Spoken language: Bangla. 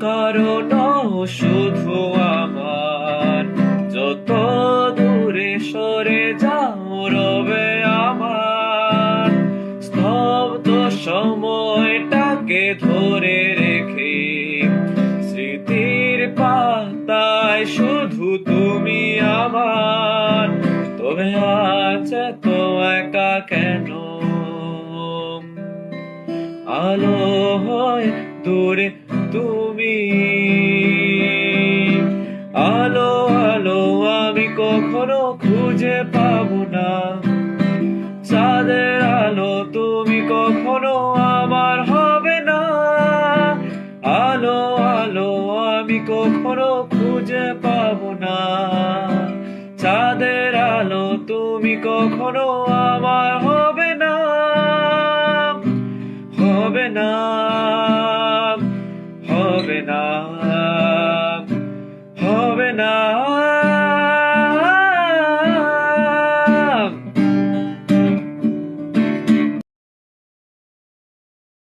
কারণ শুধু আমার। যত দূরে সরে যাও, রবে আমার। স্তব্ধ সময়টাকে ধরে রেখে স্মৃতির পাতায় শুধু তুমি আমার। তবে আছে তো একা কেন? আলো হয় দূরে তুমি। আলো আলো আমি কখনো খুঁজে পাবো না। চাঁদের আলো তুমি কখনো আমার হবে না। আলো আলো আমি কখনো খুঁজে পাবো না। চাঁদের আলো তুমি কখনো আমার না হবে না